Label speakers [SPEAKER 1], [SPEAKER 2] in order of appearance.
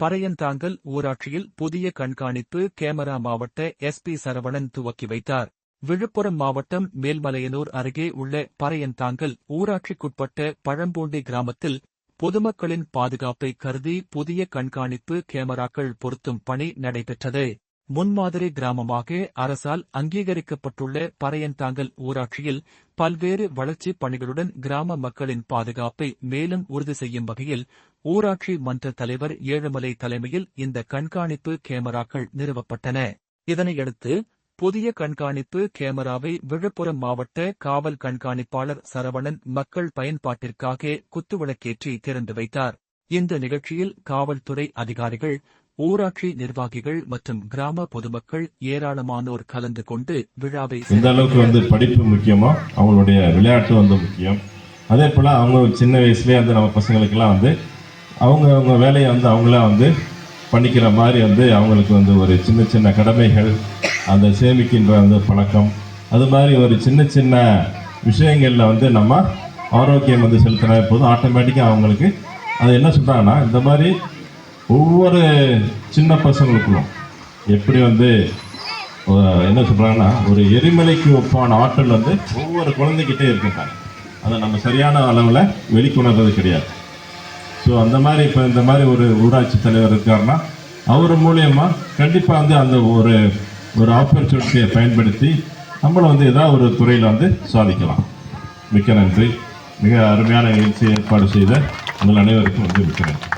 [SPEAKER 1] பறையந்தாங்கல் ஊராட்சியில் புதிய கண்காணிப்பு கேமரா மாவட்ட எஸ்பி சரவணன் துவக்கி வைத்தார். விழுப்புரம் மாவட்டம் மேல்மலையனூர் அருகே உள்ள பறையந்தாங்கல் ஊராட்சிக்குட்பட்ட பழம்பூண்டி கிராமத்தில் பொதுமக்களின் பாதுகாப்பை கருதி புதிய கண்காணிப்பு கேமராக்கள் பொருத்தும் பணி நடைபெற்றது. முன்மாதிரி கிராமமாக அரசால் அங்கீகரிக்கப்பட்டுள்ள பறையன்தாங்கல் ஊராட்சியில் பல்வேறு வளர்ச்சிப் பணிகளுடன் கிராம மக்களின் பாதுகாப்பை மேலும் உறுதி செய்யும் வகையில் ஊராட்சி மன்ற தலைவர் ஏழுமலை தலைமையில் இந்த கண்காணிப்பு கேமராக்கள் நிறுவப்பட்டன. இதனையடுத்து புதிய கண்காணிப்பு கேமராவை விழுப்புரம் மாவட்ட காவல் கண்காணிப்பாளர் சரவணன் மக்கள் பயன்பாட்டிற்காக குத்துவிளக்கேற்றி திறந்து வைத்தார். இந்த நிகழ்ச்சியில் காவல்துறை அதிகாரிகள் ஊராட்சி நிர்வாகிகள் மற்றும் கிராம பொதுமக்கள் ஏராளமானோர் கலந்து கொண்டு விழாவை
[SPEAKER 2] எந்த அளவுக்கு வந்து படிப்பு முக்கியமோ அவங்களுடைய விளையாட்டு வந்து முக்கியம். அதே போல் அவங்க சின்ன வயசுலேயே வந்து நம்ம பசங்களுக்கெல்லாம் வந்து அவங்க அவங்க வேலையை வந்து அவங்களாம் வந்து பண்ணிக்கிற மாதிரி வந்து அவங்களுக்கு வந்து ஒரு சின்ன சின்ன கடமைகள் அந்த சேமிக்கின்ற அந்த பழக்கம் அது மாதிரி ஒரு சின்ன சின்ன விஷயங்களில் வந்து நம்ம ஆரோக்கியம் வந்து செலுத்தினா போதும். ஆட்டோமேட்டிக்காக அவங்களுக்கு அது என்ன சொல்கிறாங்கன்னா இந்த மாதிரி ஒவ்வொரு சின்ன பசங்களுக்குள்ளும் எப்படி வந்து என்ன சொல்கிறாங்கன்னா ஒரு எரிமலைக்கு ஒப்பான ஆற்றல் வந்து ஒவ்வொரு குழந்தைக்கிட்டே இருக்கின்றாங்க அதை நம்ம சரியான அளவில் வெளிக்கொணர்றது கிடையாது. ஸோ அந்த மாதிரி இப்போ இந்த மாதிரி ஒரு ஊராட்சி தலைவர் இருக்காருன்னா அவர் மூலயமா கண்டிப்பாக வந்து அந்த ஒரு ஒரு ஆப்பர்ச்சுனிட்டியை பயன்படுத்தி நம்மளும் வந்து ஏதாவது ஒரு துறையில் வந்து சாதிக்கலாம். மிக்க நன்றி. மிக அருமையான நிகழ்ச்சி ஏற்பாடு செய்த உங்கள் அனைவருக்கும் வந்து மிக்க நன்றி.